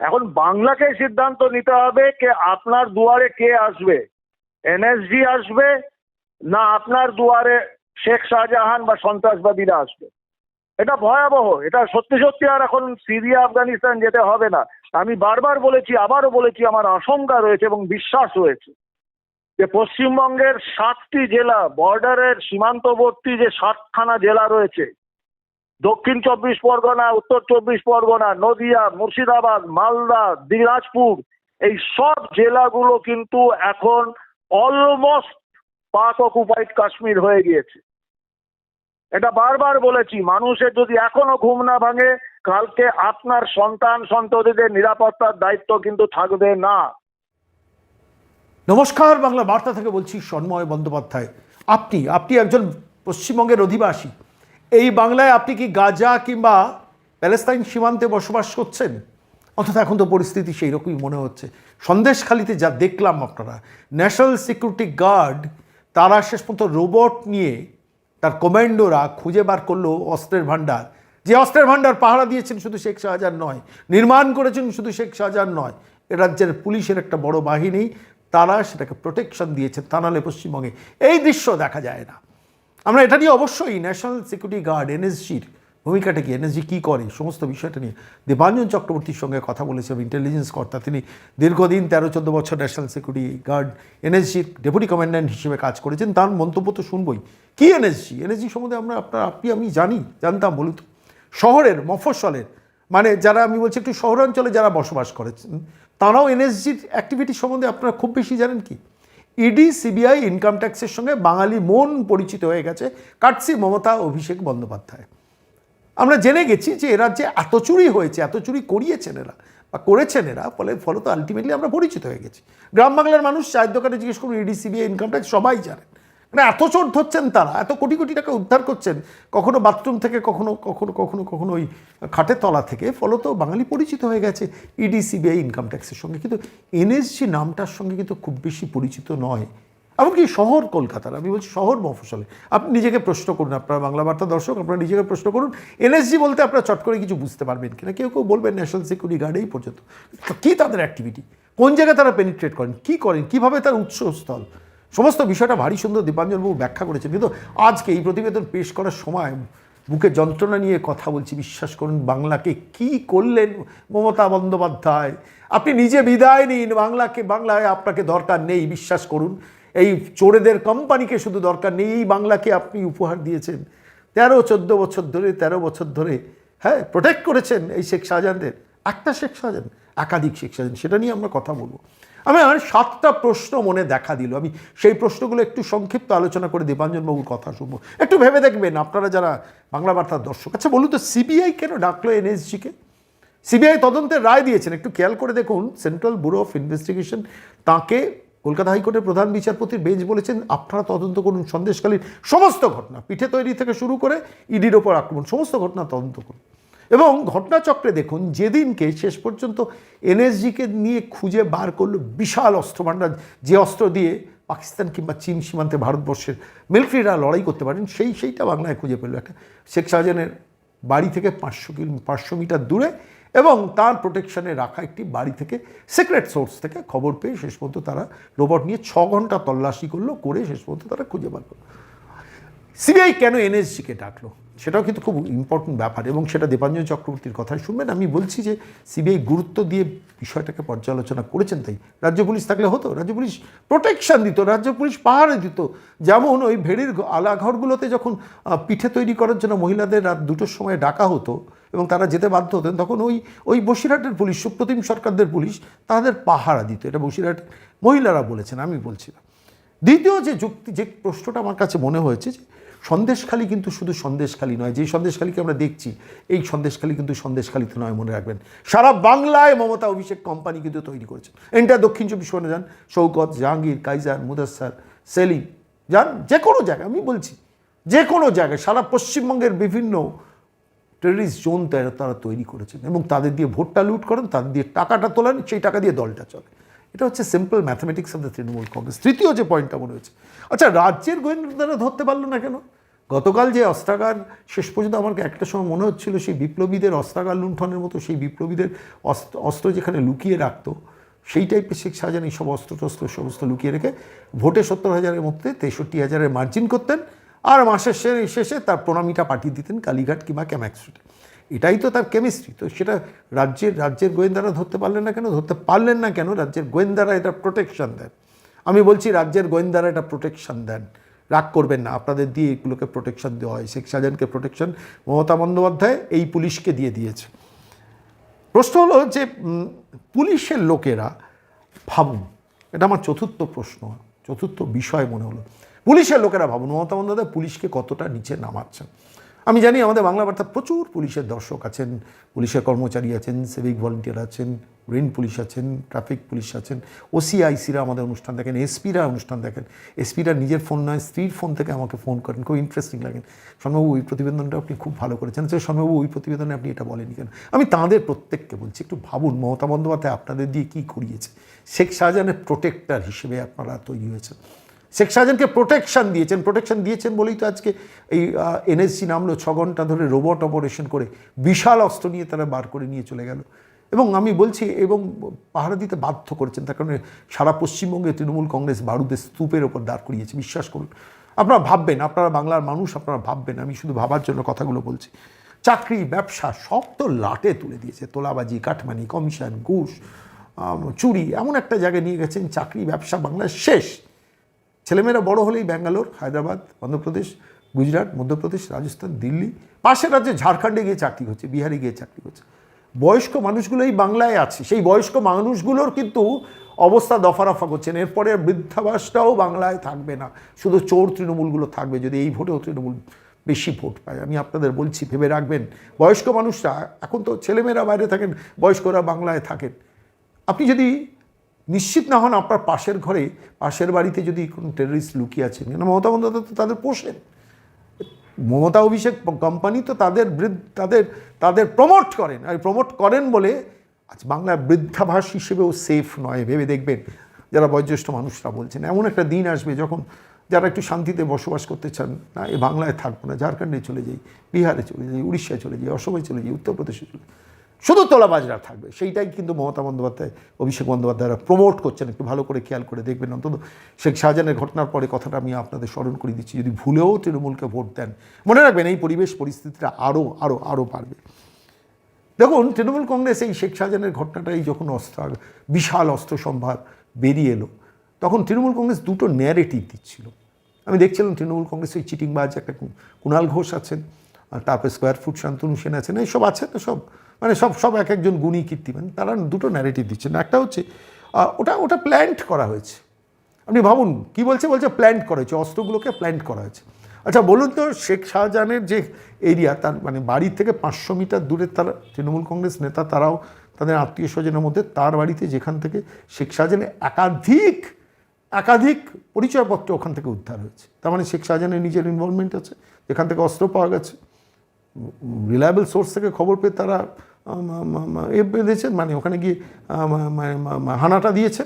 এখন বাংলাকে সিদ্ধান্ত নিতে হবে কে আপনার দুয়ারে কে আসবে? এনএসজি আসবে না আপনার দুয়ারে শেখ শাহজাহান বা সন্ত্রাসবাদীরা আসবে? এটা ভয়াবহ, এটা সত্যি সত্যি আর এখন সিরিয়া, আফগানিস্তান যেতে হবে না। আমি বারবার বলেছি, আবারও বলেছি, আমার আশঙ্কা রয়েছে এবং বিশ্বাস রয়েছে যে পশ্চিমবঙ্গের সাতটি জেলা বর্ডারের সীমান্তবর্তী যে সাতখানা জেলা রয়েছে দক্ষিণ চব্বিশ পরগনা, উত্তর চব্বিশ পরগনা, নদিয়া, মুর্শিদাবাদ, মালদা, দিনাজপুর, এই সব জেলাগুলো কিন্তু এখন অলমোস্ট পাক অকুপাইড কাশ্মীর হয়ে গিয়েছে। এটা বারবার বলেছি, মানুষের যদি এখনও ঘুম না ভাঙে, কালকে আপনার সন্তান, সন্ততিদের নিরাপত্তার দায়িত্ব কিন্তু থাকবে না। নমস্কার, বাংলা বার্তা থেকে বলছি সন্ময় বন্দ্যোপাধ্যায়। আপনি আপনি একজন পশ্চিমবঙ্গের অধিবাসী। এই বাংলায় আপনি কি গাজা কিংবা প্যালেস্তাইন সীমান্তে বসবাস করছেন? অর্থাৎ এখন তো পরিস্থিতি সেই রকমই মনে হচ্ছে। সন্দেশখালিতে যা দেখলাম আপনারা ন্যাশনাল সিকিউরিটি গার্ড তারা শেষ পর্যন্ত রোবট নিয়ে তার কমান্ডোরা খুঁজে বার করল অস্ত্রের ভাণ্ডার। যে অস্ত্রের ভাণ্ডার পাহারা দিয়েছেন শুধু শেখ শাহজাহান নয়, নির্মাণ করেছেন শুধু শেখ শাহজাহান নয়, এ রাজ্যের পুলিশের একটা বড় বাহিনী, তারা সেটাকে প্রোটেকশন দিয়েছে তা নাহলে পশ্চিমবঙ্গে। এই দৃশ্য দেখা যায় না। আমরা এটা নিয়ে অবশ্যই ন্যাশনাল সিকিউরিটি গার্ড এনএসজির ভূমিকাটা কি? এনএসজি কী করে? সমস্ত বিষয়টা নিয়ে। দেবাঞ্জন চক্রবর্তীর সঙ্গে কথা বলেছিলাম ইন্টেলিজেন্স কর্তা। তিনি দীর্ঘদিন তেরো, চোদ্দ বছর ন্যাশনাল সিকিউরিটি গার্ড এনএসজির ডেপুটি কমান্ড্যান্ট হিসেবে কাজ করেছেন। তার মন্তব্য তো শুনবই। কী এনএসজি এনএসজি সম্বন্ধে আমরা আপনার, আপনি, আমি জানি, জানতাম বলুন শহরের, মফস্বলের মানে যারা আমি বলছি একটু শহরাঞ্চলে যারা বসবাস করেছেন, তারাও এনএসজির অ্যাক্টিভিটি সম্বন্ধে আপনারা খুব বেশি জানেন কি? ইডি, সিবিআই ইনকাম ট্যাক্সের সঙ্গে বাঙালি মন পরিচিত হয়ে গেছে কাটসি, মমতা, অভিষেক বন্দ্যোপাধ্যায়। আমরা জেনে গেছি যে এরা যে এত চুরি হয়েছে, এত চুরি করিয়েছেন এরা বা করেছেন এরা, ফলে ফলত আলটিমেটলি আমরা পরিচিত হয়ে গেছি। গ্রাম বাংলার মানুষ চায়ের দোকানে জিজ্ঞেস করুন, ইডি, সিবিআই ইনকাম ট্যাক্স সবাই জানেন মানে এত চোর ধরছেন তারা, এত কোটি কোটি টাকা উদ্ধার করছেন, কখনো বাথরুম থেকে, কখনো কখনো কখনো কখনো ওই খাটের তলা থেকে, ফলত বাঙালি পরিচিত হয়ে গেছে ইডি সিবিআই ইনকাম ট্যাক্সের সঙ্গে। কিন্তু এনএসজি নামটার সঙ্গে কিন্তু খুব বেশি পরিচিত নয়। এমনকি শহর কলকাতার, আমি বলছি শহর মফসলে আপনি নিজেকে প্রশ্ন করুন, আপনারা বাংলা বার্তা দর্শক, আপনারা নিজেকে প্রশ্ন করুন এনএসজি বলতে আপনারা চট করে কিছু বুঝতে পারবেন কিনা? কেউ কেউ বলবেন ন্যাশনাল সিকিউরিটি গার্ড এই পর্যন্ত। কী তাদের অ্যাক্টিভিটি কোন জায়গায় তারা পেনিট্রেট করেন? কী করেন? কীভাবে তার উৎসস্থল? সমস্ত বিষয়টা ভারী সুন্দর দীপাঞ্জনবাবু ব্যাখ্যা করেছেন। কিন্তু আজকে এই প্রতিবেদন পেশ করার সময় বুকে যন্ত্রণা নিয়ে কথা বলছি। বিশ্বাস করুন, বাংলাকে কি করলেন মমতা বন্দ্যোপাধ্যায়? আপনি নিজে বিদায় নিন, বাংলাকে, বাংলায় আপনাকে দরকার নেই, বিশ্বাস করুন। এই চোরেদের কোম্পানিকে শুধু দরকার নেই, এই বাংলাকে আপনি উপহার দিয়েছেন। তেরো, চোদ্দ বছর ধরে, তেরো বছর ধরে হ্যাঁ প্রোটেক্ট করেছেন এই শেখ শাহজাহানদের। একটা শেখ শাহজাহান, একাধিক শেখ শাহজাহান, সেটা নিয়ে আমরা কথা বলব। আমার সাতটা প্রশ্ন মনে দেখা দিল। আমি সেই প্রশ্নগুলো একটু সংক্ষিপ্ত আলোচনা করে দীপাঞ্জনবাবুর কথা শুনব। একটু ভেবে দেখবেন, আপনারা যারা বাংলা বার্তার দর্শক। আচ্ছা বলুন তো, সিবিআই কেন ডাকলো এনএসজিকে? সিবিআই তদন্তের রায় দিয়েছেন। একটু খেয়াল করে দেখুন, সেন্ট্রাল ব্যুরো অফ ইনভেস্টিগেশন তাকে কলকাতা হাইকোর্টের প্রধান বিচারপতির বেঞ্চ বলেছেন, আপনারা তদন্ত করুন সন্দেশকালীন সমস্ত ঘটনা, পিঠে তৈরি থেকে শুরু করে ইডির ওপর আক্রমণ, সমস্ত ঘটনা তদন্ত করুন। এবং ঘটনাচক্রে দেখুন, যেদিনকে শেষ পর্যন্ত এনএসজিকে নিয়ে খুঁজে বার করল বিশাল অস্ত্র ভাণ্ডার যে অস্ত্র দিয়ে পাকিস্তান কিংবা চীন সীমান্তে ভারতবর্ষের মিলিটারিরা লড়াই করতে পারেন, সেই সেইটা বাংলায় খুঁজে পেল। একটা শেখ শাহজাহানের বাড়ি থেকে পাঁচশো কিলো, পাঁচশো মিটার দূরে এবং তার প্রোটেকশনে রাখা একটি বাড়ি থেকে সিক্রেট সোর্স থেকে খবর পেয়ে শেষ পর্যন্ত তারা রোবট নিয়ে ছ ঘণ্টা তল্লাশি করল, করে শেষ পর্যন্ত তারা খুঁজে বার করল। সিবিআই কেন এনএসজিকে ডাকলো? সেটাও কিন্তু খুব ইম্পর্টেন্ট ব্যাপার এবং সেটা দীপাঞ্জন চক্রবর্তীর কথাই শুনবেন। আমি বলছি যে সিবিআই গুরুত্ব দিয়ে বিষয়টাকে পর্যালোচনা করেছেন তাই। রাজ্য পুলিশ থাকলে হতো, রাজ্য পুলিশ প্রোটেকশন দিত, রাজ্য পুলিশ পাহাড়ে দিত। যেমন ওই ভেড়ির আলাঘরগুলোতে যখন পিঠে তৈরি করার জন্য মহিলাদের রাত দুটোর সময় ডাকা হতো এবং তারা যেতে বাধ্য হতেন, তখন ওই ওই বসিরহাটের পুলিশ, সুপ্রতিম সরকারদের পুলিশ তাদের পাহারা দিত। এটা বসিরহাট মহিলারা বলেছেন, আমি বলছি দ্বিতীয় যে যুক্তি, যে প্রশ্নটা আমার কাছে মনে হয়েছে যে সন্দেশখালি কিন্তু শুধু সন্দেশখালি নয় যে সন্দেশখালিকে আমরা দেখছি, এই সন্দেশখালি কিন্তু সন্দেশখালিতে নয় মনে রাখবেন। সারা বাংলায় মমতা অভিষেক কোম্পানি কিন্তু তৈরি করেছেন এটা দক্ষিণ চব্বিশ পরগনা যান শৌকত জাহাঙ্গীর, কাইজার, মুদাস্সার, সেলিম, যান, যে কোনো জায়গায়, আমি বলছি, যে কোনো জায়গায়, সারা পশ্চিমবঙ্গের বিভিন্ন টেররিস্ট জোন তারা তৈরি করেছেন এবং তাদের দিয়ে ভোটটা লুট করেন, তাদের দিয়ে টাকাটা তোলেন, সেই টাকা দিয়ে দলটা চলে। এটা হচ্ছে simple mathematics of the Trinamool Congress তৃতীয় যে পয়েন্টটা মনে হয়েছে। আচ্ছা রাজ্যের গোয়েন্দারা ধরতে পারল না কেন? গতকাল যে অস্ত্রাগার, শেষ পর্যন্ত আমার একটা সময় মনে হচ্ছিল সেই বিপ্লবীদের অস্ত্রাগার লুণ্ঠনের মতো, সেই বিপ্লবীদের অস্ত্র অস্ত্র যেখানে লুকিয়ে রাখতো, সেই টাইপের শেখ শাহজাহান এই সব অস্ত্র টস্ত্র সমস্ত লুকিয়ে রেখে ভোটে সত্তর হাজারের মধ্যে তেষট্টি হাজারের মার্জিন করতেন, আর মাসের শেষে তার প্রণামীটা পাঠিয়ে দিতেন কালীঘাট কিংবা ক্যাম্যাক স্ট্রিটে এটাই তো তার কেমিস্ট্রি তো সেটা রাজ্যের রাজ্যের গোয়েন্দারা ধরতে পারলেন না কেন? ধরতে পারলেন না কেন? রাজ্যের গোয়েন্দারা এটা প্রোটেকশন দেন। আমি বলছি রাজ্যের গোয়েন্দারা এটা প্রোটেকশন দেন। রাগ করবেন না, আপনাদের দিয়ে এগুলোকে প্রোটেকশন দেওয়া হয়। শেখ শাহজাহানকে প্রোটেকশন মমতা বন্দ্যোপাধ্যায় এই পুলিশকে দিয়ে দিয়েছে। প্রশ্ন হলো যে পুলিশের লোকেরা ভাবুন, এটা আমার চতুর্থ প্রশ্ন, চতুর্থ বিষয় মনে হলো। পুলিশের লোকেরা ভাবুন, মমতা বন্দ্যোপাধ্যায় পুলিশকে কতটা নিচে নামাচ্ছেন? আমি জানি আমাদের বাংলা বার্তা প্রচুর পুলিশের দর্শক আছেন, পুলিশের কর্মচারী আছেন সিভিক ভলেন্টিয়ার আছেন রেন পুলিশ আছেন ট্রাফিক পুলিশ আছেন ওসিআইসিরা আমাদের অনুষ্ঠান দেখেন এসপিরা অনুষ্ঠান দেখেন। এসপিরা নিজের ফোন নয়, স্ত্রীর ফোন থেকে আমাকে ফোন করেন। খুব ইন্টারেস্টিং লাগেন শর্মাবু ওই প্রতিবেদনটা আপনি খুব ভালো করেছেন। আচ্ছা শর্মাবু ওই প্রতিবেদনে আপনি এটা বলেনি কেন? আমি তাঁদের প্রত্যেককে বলছি, একটু ভাবুন, মমতা বন্দ্যোপাধ্যায় আপনাদের দিয়ে কী করিয়েছে? শেখ শাহজাহানের প্রোটেক্টর হিসেবে আপনারা তৈরি হয়েছেন। শেখ শাহজাহানকে প্রোটেকশন দিয়েছেন প্রোটেকশন দিয়েছেন বলেই তো আজকে এই এনএসজি নামলো ছ ঘণ্টা ধরে রোবট অপারেশন করে বিশাল অস্ত্র নিয়ে তারা বার করে নিয়ে চলে গেল। এবং আমি বলছি, এবং পাহারা দিতে বাধ্য করেছেন, তার কারণে সারা পশ্চিমবঙ্গে তৃণমূল কংগ্রেস বারুদের স্তূপের ওপর দাঁড় করিয়েছে, বিশ্বাস করুন। আপনারা ভাববেন, আপনারা বাংলার মানুষ, আপনারা ভাববেন, আমি শুধু ভাবার জন্য কথাগুলো বলছি। চাকরি, ব্যবসা, সব তো লাটে তুলে দিয়েছে, তোলাবাজি কাঠমানি কমিশন, ঘুষ চুরি, এমন একটা জায়গায় নিয়ে গেছেন, চাকরি, ব্যবসা বাংলার শেষ। ছেলেমেয়েরা বড় হলেই ব্যাঙ্গালোর, হায়দ্রাবাদ, অন্ধ্রপ্রদেশ, গুজরাট, মধ্যপ্রদেশ, রাজস্থান, দিল্লি, পাশের রাজ্যে ঝাড়খণ্ডে গিয়ে চাকরি হচ্ছে, বিহারে গিয়ে চাকরি হচ্ছে। বয়স্ক মানুষগুলো এই বাংলায় আছে, সেই বয়স্ক মানুষগুলোর কিন্তু অবস্থা দফারফা করছেন এরপরে বৃদ্ধাবাসটাও বাংলায় থাকবে না। শুধু চোর তৃণমূলগুলো থাকবে, যদি এই ভোটেও তৃণমূল বেশি ভোট পায়। আমি আপনাদের বলছি, ভেবে রাখবেন, বয়স্ক মানুষরা, এখন তো ছেলেমেয়েরা বাইরে থাকেন, বয়স্করা বাংলায় থাকেন। আপনি যদি নিশ্চিত না হন আপনার পাশের ঘরে, পাশের বাড়িতে যদি কোনো টেররিস্ট লুকিয়ে আছেন কেন মমতা বন্দ্যোপাধ্যায় তো তাদের পোষেন। মমতা অভিষেক কোম্পানি তো তাদের বৃদ্ধ, তাদের তাদের প্রমোট করেন। আর প্রমোট করেন বলে আজ বাংলার বৃদ্ধাভাস হিসেবেও সেফ নয়, ভেবে দেখবেন। যারা বয়োজ্যেষ্ঠ মানুষরা বলছেন, এমন একটা দিন আসবে যখন যারা একটু শান্তিতে বসবাস করতে চান, না, এ বাংলায় থাকব না, ঝাড়খণ্ডে চলে যাই, বিহারে চলে যাই, উড়িষ্যায় চলে যাই অসমে চলে যাই, উত্তরপ্রদেশে চলে যাই। শুধু তোলাবাজরা থাকবে। সেইটাই কিন্তু মমতা বন্দ্যোপাধ্যায়, অভিষেক বন্দ্যোপাধ্যায়রা প্রমোট করছেন। একটু ভালো করে খেয়াল করে দেখবেন। অন্তত শেখ শাহজাহানের ঘটনার পরে কথাটা আমি আপনাদের স্মরণ করে দিচ্ছি। যদি ভুলেও তৃণমূলকে ভোট দেন, মনে রাখবেন এই পরিবেশ পরিস্থিতিটা আরও আরও আরও বাড়বে। দেখুন, তৃণমূল কংগ্রেস এই শেখ শাহজাহানের ঘটনাটাই যখন অস্ত্র, বিশাল অস্ত্র সম্ভার বেরিয়ে এলো, তখন তৃণমূল কংগ্রেস দুটো ন্যারেটিভ দিচ্ছিল। আমি দেখছিলাম তৃণমূল কংগ্রেস ওই চিটিংবাজ, একটা কুণাল ঘোষ আছেন তারপরে স্কোয়ার ফুট শান্তনু সেন আছেন এইসব না সব মানে সব সব এক একজন গুণী কীর্তিমান তারা দুটো ন্যারেটিভ দিচ্ছেন একটা হচ্ছে ওটা ওটা প্ল্যান্ট করা হয়েছে। আপনি ভাবুন, কি বলছে? বলছে প্ল্যান্ট করা হয়েছে, অস্ত্রগুলোকে প্ল্যান্ট করা হয়েছে। আচ্ছা বলুন তো, শেখ শাহজাহানের যে এরিয়া তার মানে বাড়ি থেকে পাঁচশো মিটার দূরে তারা তৃণমূল কংগ্রেস নেতা, তারাও তাদের আত্মীয় স্বজনের মধ্যে, তার বাড়িতে যেখান থেকে শেখ শাহজাহানের একাধিক একাধিক পরিচয়পত্র ওখান থেকে উদ্ধার হয়েছে। তার মানে শেখ শাহজাহানের নিজের ইনভলভমেন্ট আছে, যেখান থেকে অস্ত্র পাওয়া গেছে। রিলায়েবল সোর্স থেকে খবর পেয়ে তারা এ মানে ওখানে গিয়ে হানাটা দিয়েছে।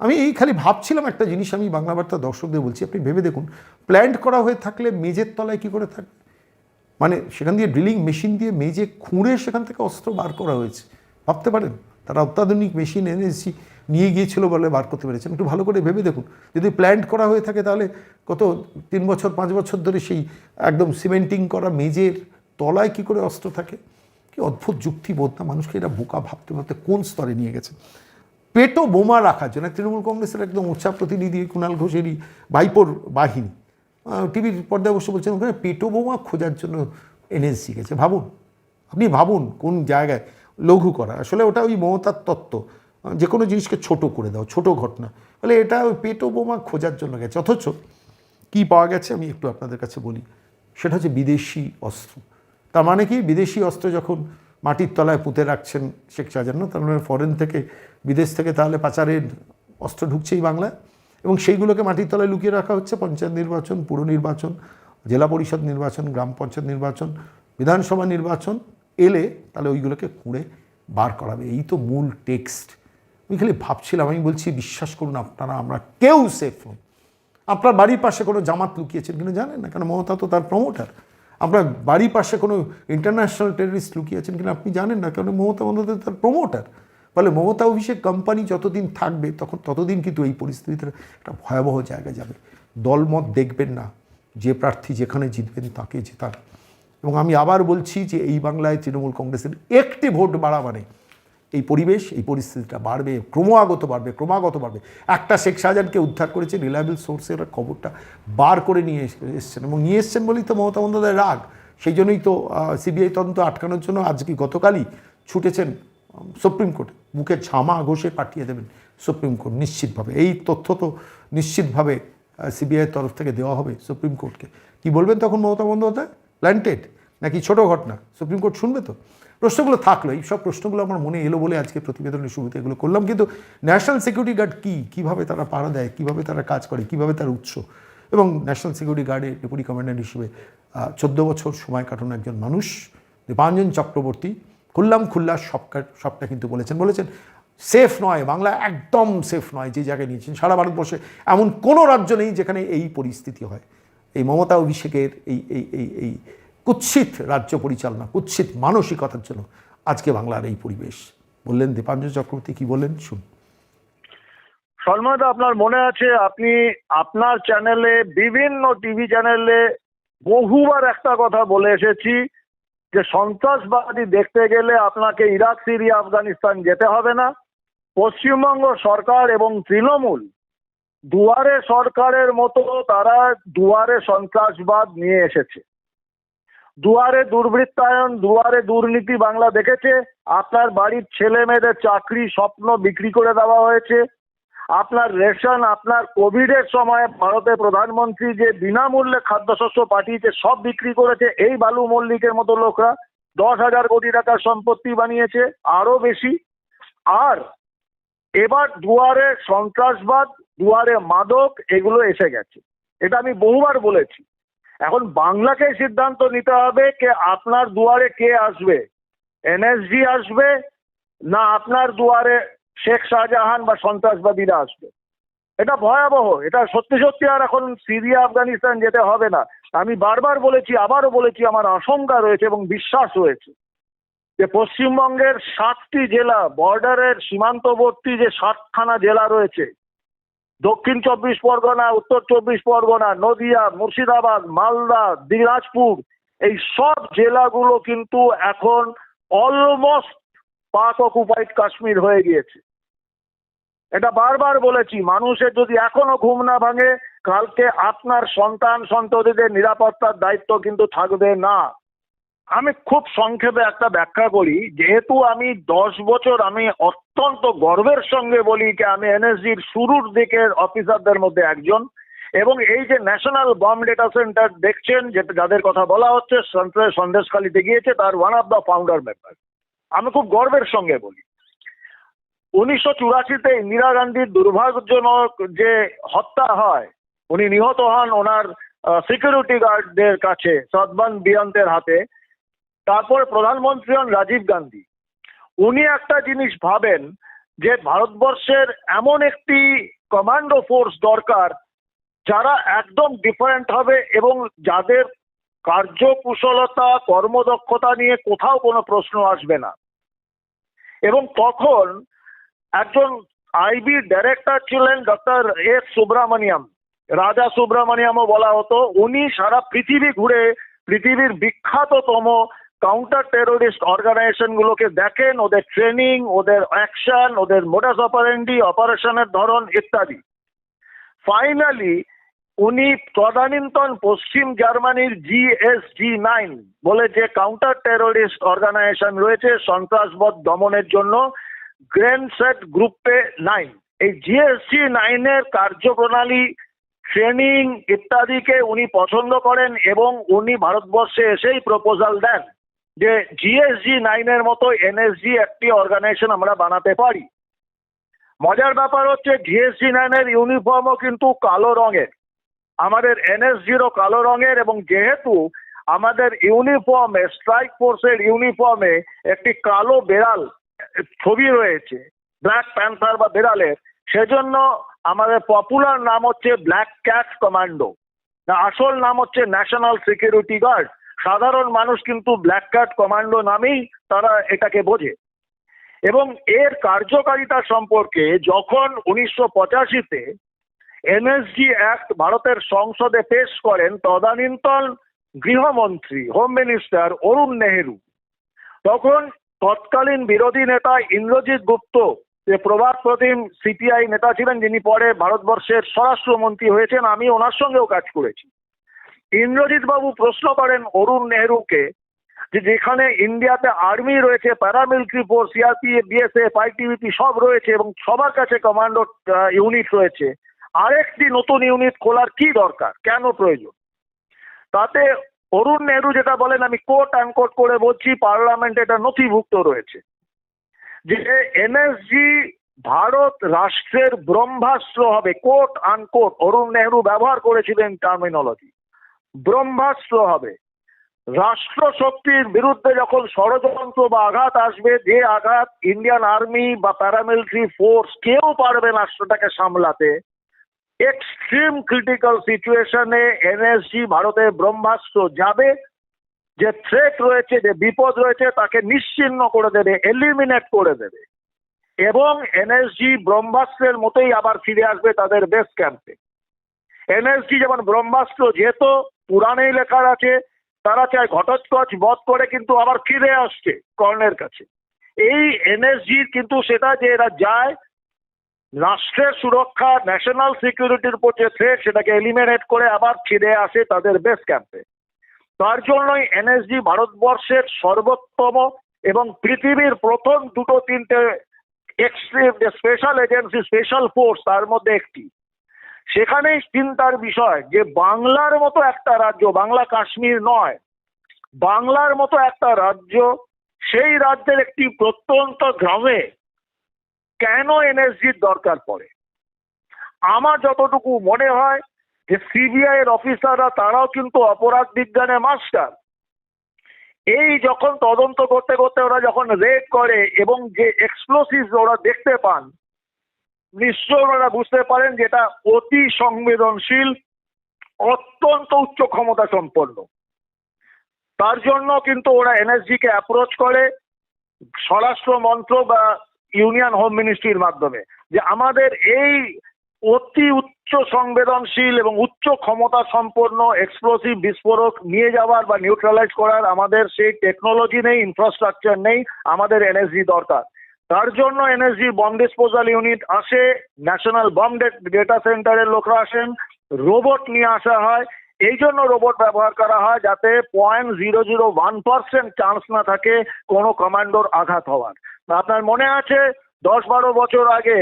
আমি এই খালি ভাবছিলাম একটা জিনিস, আমি বাংলা বার্তা দর্শকদের বলছি, আপনি ভেবে দেখুন প্ল্যান্ট করা হয়ে থাকলে মেজের তলায় কী করে থাকবে? মানে সেখান দিয়ে ড্রিলিং মেশিন দিয়ে মেজে খুঁড়ে সেখান থেকে অস্ত্র বার করা হয়েছে। ভাবতে পারেন, তারা অত্যাধুনিক মেশিন এনেছি, নিয়ে গিয়েছিল বলে বার করতে পেরেছেন। একটু ভালো করে ভেবে দেখুন, যদি প্ল্যান্ট করা হয়ে থাকে তাহলে কত, তিন বছর, পাঁচ বছর ধরে সেই একদম সিমেন্টিং করা মেজের তলায় কি করে অস্ত্র থাকে? কি অদ্ভুত যুক্তিবোধ না? মানুষকে এটা বোকা ভাবতে ভাবতে কোন স্তরে নিয়ে গেছে? পেটো বোমা রাখার জন্য তৃণমূল কংগ্রেসের একদম উৎসাহ প্রতিনিধি কুণাল ঘোষেরই ভাইপোর বাহিনী। টিভির পর্দায় বসে বলছেন, ওখানে পেটো বোমা খোঁজার জন্য এনএসসি গেছে। ভাবুন, আপনি ভাবুন কোন জায়গায় লঘু করা। আসলে ওটা ওই মমতার তত্ত্ব। যে কোনো জিনিসকে ছোট করে দাও, ছোট ঘটনা। ফলে এটা ওই পেটো বোমা খোঁজার জন্য গেছে। অথচ কি পাওয়া গেছে? আমি একটু আপনাদের কাছে বলি। সেটা হচ্ছে বিদেশি অস্ত্র। তার মানে কি? বিদেশি অস্ত্র যখন মাটির তলায় পুঁতে রাখছেন শেখ শাহজাহান, তার মানে ফরেন থেকে, বিদেশ থেকে তাহলে পাচারের অস্ত্র ঢুকছেই বাংলায়। এবং সেইগুলোকে মাটির তলায় লুকিয়ে রাখা হচ্ছে। পঞ্চায়েত নির্বাচন, পুর নির্বাচন, জেলা পরিষদ নির্বাচন, গ্রাম পঞ্চায়েত নির্বাচন, বিধানসভা নির্বাচন এলে তাহলে ওইগুলোকে কুঁড়ে বার করাবে এই তো মূল টেক্সট। আমি খালি ভাবছিলাম, আমি বলছি, বিশ্বাস করুন আপনারা, আমরা কেউ সেফ নই। আপনার বাড়ির পাশে কোনো জামাত লুকিয়েছেন কিনা জানেন না? কেন মমতা তো তার প্রমোটার আপনার বাড়ির পাশে কোনো ইন্টারন্যাশনাল টেররিস্ট লুকিয়েছেন কিনা আপনি জানেন না, কারণ মমতা বন্দ্যোপাধ্যায় তার প্রমোটার ফলে মমতা অভিষেক কোম্পানি যতদিন থাকবে, তখন ততদিন কিন্তু এই পরিস্থিতিতে একটা ভয়াবহ জায়গা যাবে। দলমত দেখবেন না, যে প্রার্থী যেখানে জিতবেন তাকে জেতার এবং আমি আবার বলছি যে এই বাংলায় তৃণমূল কংগ্রেসের একটি ভোট বাড়া মানে এই পরিবেশ, এই পরিস্থিতিটা বাড়বে, ক্রমাগত বাড়বে ক্রমাগত বাড়বে। একটা শেখ শাহজাহানকে উদ্ধার করেছে রিলায়েবল সোর্সের খবরটা বার করে নিয়ে এস- এসছেন এবং নিয়ে এসছেন বলেই তো মমতা বন্দ্যোপাধ্যায় রাগ। সেই জন্যই তো সিবিআই তদন্ত আটকানোর জন্য আজকে গতকালই ছুটেছেন সুপ্রিম কোর্টে। বুকে ঝামা ঘষে পাঠিয়ে দেবেন সুপ্রিম কোর্ট নিশ্চিতভাবে। এই তথ্য তো নিশ্চিতভাবে সিবিআইয়ের তরফ থেকে দেওয়া হবে সুপ্রিম কোর্টকে। কি বলবেন তখন মমতা বন্দ্যোপাধ্যায়? প্ল্যান্টেড নাকি ছোট ঘটনা? সুপ্রিম কোর্ট শুনবে তো? প্রশ্নগুলো থাকল এই সব প্রশ্নগুলো আমার মনে এলো বলে আজকে প্রতিবেদনের শুরুতে এগুলো করলাম। কিন্তু ন্যাশনাল সিকিউরিটি গার্ড কী? কীভাবে তারা পাড়া দেয়? কীভাবে তারা কাজ করে? কীভাবে তার উৎস? এবং ন্যাশনাল সিকিউরিটি গার্ডে ডেপুটি কমান্ডার হিসেবে চোদ্দ বছর সময় কাটানো একজন মানুষ, দীপাঞ্জন চক্রবর্তী। খুললাম খুল্লা সবটা সবটা কিন্তু বলেছেন বলেছেন, সেফ নয়, বাংলা একদম সেফ নয় যে জায়গায় নিয়েছেন। সারা ভারতবর্ষে এমন কোনো রাজ্য নেই যেখানে এই পরিস্থিতি হয়। এই মমতা অভিষেকের এই এই এই এই কুৎসিত রাজ্য পরিচালনা, কুৎসিত মানসিকতার জন্য আজকে বাংলার এই পরিবেশ। বললেন দীপাঞ্জন চক্রবর্তী, কি বললেন? শুন সলমাদা আপনার মনে আছে আপনি আপনার চ্যানেলে বিভিন্ন টিভি চ্যানেলে বহুবার একটা কথা বলে এসেছি যে সন্ত্রাসবাদী দেখতে গেলে আপনাকে ইরাক, সিরিয়া, আফগানিস্তান যেতে হবে না। পশ্চিমবঙ্গ সরকার এবং তৃণমূল দুয়ারে সরকারের মতো তারা দুয়ারে সন্ত্রাসবাদ নিয়ে এসেছে। দুয়ারে দুর্বৃত্তায়ন, দুয়ারে দুর্নীতি বাংলা দেখেছে। আপনার বাড়ির ছেলে মেয়েদের চাকরি, স্বপ্ন বিক্রি করে দেওয়া হয়েছে। আপনার রেশন, আপনার কোভিডের সময় ভারতের প্রধানমন্ত্রী যে বিনামূল্যে খাদ্যশস্য পাঠিয়েছে, সব বিক্রি করেছে। এই বালু মল্লিকের মতো লোকরা দশ হাজার কোটি টাকার সম্পত্তি বানিয়েছে আরও বেশি। আর এবার দুয়ারে সন্ত্রাসবাদ, দুয়ারে মাদক, এগুলো এসে গেছে। এটা আমি বহুবার বলেছি। এখন বাংলাকে সিদ্ধান্ত নিতে হবে কে আপনার দুয়ারে কে আসবে? এনএসজি আসবে না আপনার দুয়ারে শেখ শাহজাহান বা সন্ত্রাসবাদীরা আসবে? এটা ভয়াবহ, এটা সত্যি সত্যি আর এখন সিরিয়া, আফগানিস্তান যেতে হবে না। আমি বারবার বলেছি, আবারও বলেছি, আমার আশঙ্কা রয়েছে এবং বিশ্বাস রয়েছে যে পশ্চিমবঙ্গের সাতটি জেলা বর্ডারের সীমান্তবর্তী যে সাতখানা জেলা রয়েছে দক্ষিণ চব্বিশ পরগনা, উত্তর চব্বিশ পরগনা, নদিয়া, মুর্শিদাবাদ, মালদা, দিনাজপুর, এই সব জেলাগুলো কিন্তু এখন অলমোস্ট পাক অকুপাইড কাশ্মীর হয়ে গিয়েছে। এটা বারবার বলেছি, মানুষের যদি এখনও ঘুম না ভাঙে, কালকে আপনার সন্তান সন্ততিদের নিরাপত্তার দায়িত্ব কিন্তু থাকবে না। আমি খুব সংক্ষেপে একটা ব্যাখ্যা করি। যেহেতু আমি দশ বছর আমি অত্যন্ত গর্বের সঙ্গে বলি যে আমি এনএসজির শুরুর দিকের অফিসারদের মধ্যে একজন এবং এই যে ন্যাশনাল বম ডেটা সেন্টার দেখছেন যেটা যাদের কথা বলা হচ্ছে সন্দেশখালিতে গিয়েছে, তার one of the founder member আমি খুব গর্বের সঙ্গে বলি। উনিশশো চুরাশিতে ইন্দিরা গান্ধীর দুর্ভাগ্যজনক যে হত্যা হয়, উনি নিহত হন ওনার সিকিউরিটি গার্ডদের কাছে সদবান বিয়ন্তের হাতে। তারপর প্রধানমন্ত্রী হন রাজীব গান্ধী। উনি একটা জিনিস ভাবেন যে ভারতবর্ষের এমন একটি কমান্ডো ফোর্স দরকার যারা একদম ডিফারেন্ট হবে এবং যাদের কার্যকুশলতা, কর্মদক্ষতা নিয়ে কোথাও কোনো প্রশ্ন আসবে না। এবং তখন একজন আইবি ডাইরেক্টর ছিলেন ডক্টর এস সুব্রামণিয়াম, রাজা সুব্রামণিয়ামও বলা হতো, উনি সারা পৃথিবী ঘুরে পৃথিবীর বিখ্যাততম কাউন্টার টেরোরিস্ট অর্গানাইজেশন গুলোকে দেখেন, ওদের ট্রেনিং ওদের অ্যাকশন ওদের মোডাস অপারেন্ডি অপারেশনের ধরন ইত্যাদি। ফাইনালি উনি তদানীন্তন পশ্চিম জার্মানির জিএসজি নাইন বলে যে কাউন্টার টেরোরিস্ট অর্গানাইজেশন রয়েছে সন্ত্রাসবাদ দমনের জন্য গ্র্যান্ড সেট গ্রুপে নাইন এই জিএসজি নাইনের কার্যপ্রণালী ট্রেনিং ইত্যাদিকে উনি পছন্দ করেন এবং উনি ভারতবর্ষে এসেই প্রপোজাল দেন। যে জিএসজি নাইনের মতো এনএসজি একটি অর্গানাইজেশন আমরা বানাতে পারি। মজার ব্যাপার হচ্ছে জিএসজি নাইনের ইউনিফর্মও কিন্তু কালো রঙের। আমাদের এনএসজিরও কালো রঙের এবং যেহেতু আমাদের ইউনিফর্মে স্ট্রাইক ফোর্সের ইউনিফর্মে একটি কালো বেড়াল ছবি রয়েছে ব্ল্যাক প্যান্থার বা বেড়ালের, সেজন্য আমাদের পপুলার নাম হচ্ছে ব্ল্যাক ক্যাট কমান্ডো না, আসল নাম হচ্ছে ন্যাশনাল সিকিউরিটি গার্ড সাধারণ মানুষ কিন্তু ব্ল্যাক কার্ড কমান্ডো নামেই তারা এটাকে বোঝে। এবং এর কার্যকারিতা সম্পর্কে যখন উনিশশো পঁচাশিতে এনএসজি অ্যাক্ট ভারতের সংসদে পেশ করেন তদানীন্তন গৃহমন্ত্রী, হোম মিনিস্টার অরুণ নেহেরু, তখন তৎকালীন বিরোধী নেতা ইন্দ্রজিৎ গুপ্ত, যে প্রভাত প্রতিম সিপিআই নেতা ছিলেন, যিনি পরে ভারতবর্ষের স্বরাষ্ট্রমন্ত্রী হয়েছেন, আমি ওনার সঙ্গেও কাজ করেছি। ইন্দ্রজিৎ বাবু প্রশ্ন করেন অরুণ নেহরুকে যে যেখানে ইন্ডিয়াতে আর্মি রয়েছে paramilitary force CRPF BSF ITBP সব রয়েছে এবং সবার কাছে কমান্ডো ইউনিট রয়েছে, আরেকটি নতুন ইউনিট খোলার কি দরকার? কেন প্রয়োজন? তাতে অরুণ নেহরু যেটা বলেন, আমি কোট আনকোট করে বলছি পার্লামেন্টে এটা নথিভুক্ত রয়েছে। যে এনএসজি ভারত রাষ্ট্রের ব্রহ্মাস্ত্র হবে কোট আনকোট অরুণ নেহরু ব্যবহার করেছিলেন টার্মিনোলজি ব্রহ্মাস্ত্র হবে। রাষ্ট্র শক্তির বিরুদ্ধে যখন ষড়যন্ত্র বা আঘাত আসবে, যে আঘাত ইন্ডিয়ান আর্মি বা প্যারামিলিটারি ফোর্স কেউ পারবে রাষ্ট্রটাকে সামলাতে এক্সট্রিম ক্রিটিক্যাল সিচুয়েশনে এনএসজি ভারতের ব্রহ্মাস্ত্র যাবে, যে থ্রেট রয়েছে, যে বিপদ রয়েছে, তাকে নিশ্চিহ্ন করে দেবে এলিমিনেট করে দেবে। এবং এনএসজি ব্রহ্মাস্ত্রের মতোই আবার ফিরে আসবে তাদের বেস ক্যাম্পে এনএসজি যেমন ব্রহ্মাস্ত্র যেহেতু পুরাণেই লেখা আছে, তারা চায় ঘটোৎকচ বধ করে, কিন্তু আবার ফিরে আসছে কর্ণের কাছে। এই এনএসজির কিন্তু সেটা যে এরা যায়, রাষ্ট্রের সুরক্ষা ন্যাশনাল সিকিউরিটির উপর যে থ্রেট সেটাকে এলিমিনেট করে আবার ফিরে আসে তাদের বেস ক্যাম্পে তার জন্যই এনএসজি ভারতবর্ষের সর্বোত্তম এবং পৃথিবীর প্রথম দুটো তিনটে এক্সট্রিম যে স্পেশাল এজেন্সি স্পেশাল ফোর্স তার মধ্যে একটি। সেখানেই চিন্তার বিষয় যে বাংলার মতো একটা রাজ্য, বাংলা কাশ্মীর নয়, বাংলার মতো একটা রাজ্য, সেই রাজ্যের একটি প্রত্যন্ত গ্রামে কেন এনএসজির দরকার পড়ে? আমার যতটুকু মনে হয় যে সিবিআই এর অফিসাররা, তারাও কিন্তু অপরাধ বিজ্ঞানের মাস্টার। এই যখন তদন্ত করতে করতে ওরা যখন রেড করে এবং যে এক্সপ্লোসিভ ওরা দেখতে পান নিশ্চয় ওনারা বুঝতে পারেন যেটা অতি সংবেদনশীল, অত্যন্ত উচ্চ ক্ষমতা সম্পন্ন। তার জন্য কিন্তু ওরা এনএসজি কে অ্যাপ্রোচ করে স্বরাষ্ট্র মন্ত্র বা ইউনিয়ন হোম মিনিস্ট্রির মাধ্যমে যে আমাদের এই অতি উচ্চ সংবেদনশীল এবং উচ্চ ক্ষমতা সম্পন্ন এক্সপ্লোসিভ বিস্ফোরক নিয়ে যাওয়ার বা নিউট্রালাইজ করার আমাদের সেই টেকনোলজি নেই ইনফ্রাস্ট্রাকচার নেই, আমাদের এনএসজি দরকার। তার জন্য এনএসজি বম ডিসপোজাল ইউনিট আসে ন্যাশনাল বম ডেটা সেন্টারের লোকরা আসেন রোবট নিয়ে আসা হয়। এই জন্য রোবট ব্যবহার করা হয় যাতে point zero zero one percent chance না থাকে কোনো কমান্ডোর আঘাত হওয়ার। আপনার মনে আছে, দশ বারো বছর আগে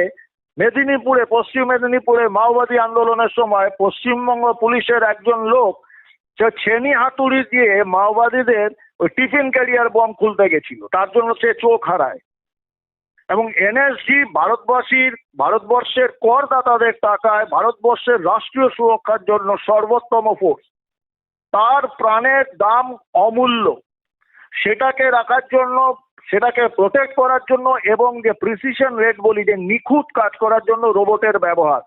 মেদিনীপুরে, পশ্চিম মেদিনীপুরে মাওবাদী আন্দোলনের সময় পশ্চিমবঙ্গ পুলিশের একজন লোক সে ছেনি হাতুড়ি দিয়ে মাওবাদীদের ওই টিফিন ক্যারিয়ার বম খুলতে গেছিল। তার জন্য সে চোখ হারায়। এবং এনএসজি ভারতবাসীর, ভারতবর্ষের করদাতাদের টাকায় ভারতবর্ষের রাষ্ট্রীয় সুরক্ষার জন্য সর্বোত্তম ফোর্স তার প্রাণের দাম অমূল্য। সেটাকে রাখার জন্য, সেটাকে প্রোটেক্ট করার জন্য এবং যে প্রিসিশন রেট বলি, যে নিখুঁত কাজ করার জন্য রোবটের ব্যবহার।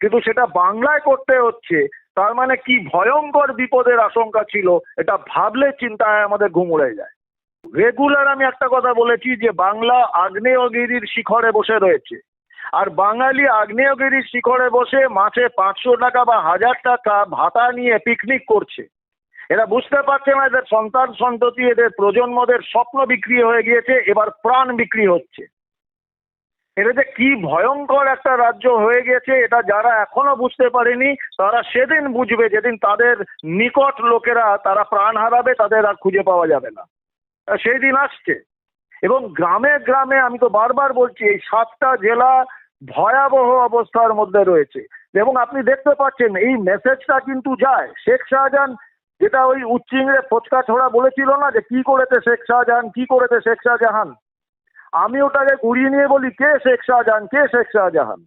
কিন্তু সেটা বাংলায় করতে হচ্ছে, তার মানে কি ভয়ঙ্কর বিপদের আশঙ্কা ছিল, এটা ভাবলে চিন্তায় আমাদের ঘুম উড়ে যায়। রেগুলার আমি একটা কথা বলেছি যে বাংলা আগ্নেয়গিরির শিখরে বসে রয়েছে। আর বাঙালি আগ্নেয়গিরির শিখরে বসে মাসে পাঁচশো টাকা বা হাজার টাকা ভাতা নিয়ে পিকনিক করছে। এরা বুঝতে পারছে না এদের সন্তান সন্ততি, এদের প্রজন্মদের স্বপ্ন বিক্রি হয়ে গিয়েছে, এবার প্রাণ বিক্রি হচ্ছে। এটা যে কি ভয়ঙ্কর একটা রাজ্য হয়ে গেছে এটা যারা এখনও বুঝতে পারেনি, তারা সেদিন বুঝবে যেদিন তাদের নিকট লোকেরা তারা প্রাণ হারাবে, তাদের আর খুঁজে পাওয়া যাবে না। সেই দিন আসছে। এবং গ্রামে গ্রামে আমি তো বারবার বলছি, এই সাতটা জেলা ভয়াবহ অবস্থার মধ্যে রয়েছে। এবং আপনি দেখতে পাচ্ছেন, এই মেসেজটা কিন্তু যায়। শেখ শাহজাহান যেটা ওই উচ্চিংড়ে ফোচকা ছোড়া বলেছিল না যে, কি করেছে শেখ শাহজাহান, কি করেছে শেখ শাহজাহান? আমি ওটাকে ঘুরিয়ে নিয়ে বলি, কে শেখ শাহজাহান, কে শেখ শাহজাহান?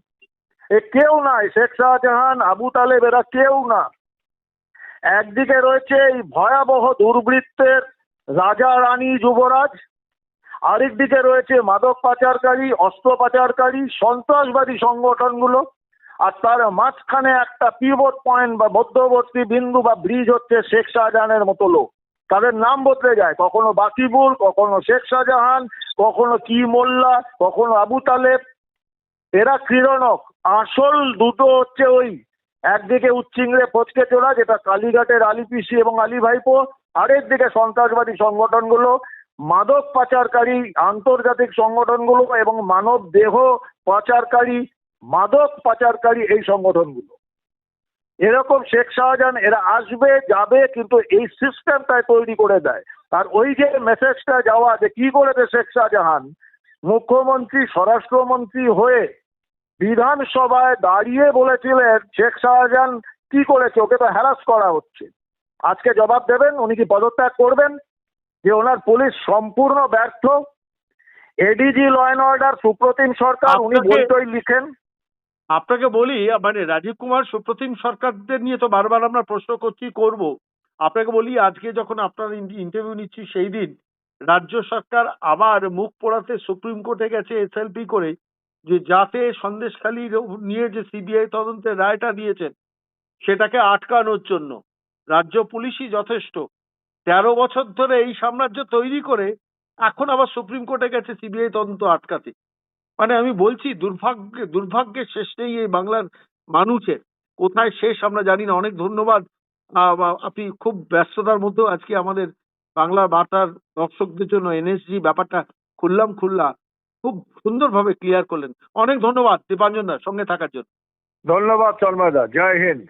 এ কেউ নাই। শেখ শাহজাহান, আবু তালেব, এরা কেউ না। একদিকে রয়েছে এই ভয়াবহ দুর্বৃত্তের রাজা, রানী, যুবরাজ। আরেক দিকে রয়েছে মাদক পাচারকারী, অস্ত্র পাচারকারী, সন্ত্রাসবাদী সংগঠনগুলো। আর তার মাঝখানে একটা পিভট পয়েন্ট বা মধ্যবর্তী বিন্দু বা ব্রিজ হচ্ছে শেখ শাহজাহানের মতো লোক। তাদের নাম বদলে যায়। কখনো বাকিবুল, কখনো শেখ শাহজাহান, কখনো কি মোল্লা, কখনো আবু তালেব। এরা ক্রীড়নক। আসল দুটো হচ্ছে ওই। একদিকে উচ্চিংড়ে ফচকে চোরা, যেটা কালীঘাটের আলী পিসি এবং আলী ভাইপো আরেক দিকে সন্ত্রাসবাদী সংগঠনগুলো, মাদক পাচারকারী আন্তর্জাতিক সংগঠনগুলো এবং মানব দেহ পাচারকারী, মাদক পাচারকারী এই সংগঠনগুলো। এরকম শেখ শাহজাহান এরা আসবে, যাবে, কিন্তু এই সিস্টেমটাই তৈরি করে দেয়। আর ওই যে মেসেজটা যাওয়া যে কি করেছে শেখ শাহজাহান, মুখ্যমন্ত্রী, স্বরাষ্ট্রমন্ত্রী হয়ে বিধানসভায় দাঁড়িয়ে বলেছিলেন, শেখ শাহজাহান কি করেছে, ওকে তো হ্যারাস করা হচ্ছে। আজকে জবাব দেবেন উনি কি পদত্যাগ করবেন? যে ওনার পুলিশ সম্পূর্ণ ব্যর্থ। ADG law and order Supratim Sarkar উনি বইটই লিখেন। আপনাকে বলি মানে রাজীব কুমার সুপ্রতিম সরকারদের নিয়ে তো বারবার আমরা প্রশ্ন করছি করব? আপনাকে বলি আজকে যখন আপনার ইন্টারভিউ নিচ্ছি সেই দিন রাজ্য সরকার আবার মুখ পোড়াতে সুপ্রিম কোর্টে গেছে এসএলপি করে যে যাতে সন্দেশখালী নিয়ে যে সিবিআই তদন্তের রায়টা দিয়েছেন সেটাকে আটকানোর জন্য। রাজ্য পুলিশই যথেষ্ট। তেরো বছর ধরে এই সাম্রাজ্য তৈরি করে এখন আবার সুপ্রিম কোর্টে গেছে সিবিআই তদন্ত আটকাতে। মানে আমি বলছি, দুর্ভাগ্য, দুর্ভাগ্যের শেষ নেই এই বাংলার মানুষের। কোথায় শেষ আমরা জানি না। অনেক ধন্যবাদ। আপনি খুব ব্যস্ততার মধ্যেও আজকে আমাদের বাংলা বার্তার দর্শকদের জন্য এনএসজি ব্যাপারটা খুললাম খুললা, খুব সুন্দরভাবে ক্লিয়ার করলেন। অনেক ধন্যবাদ, দীপাঞ্জন সঙ্গে থাকার জন্য। ধন্যবাদ শর্মাদা জয় হিন্দ।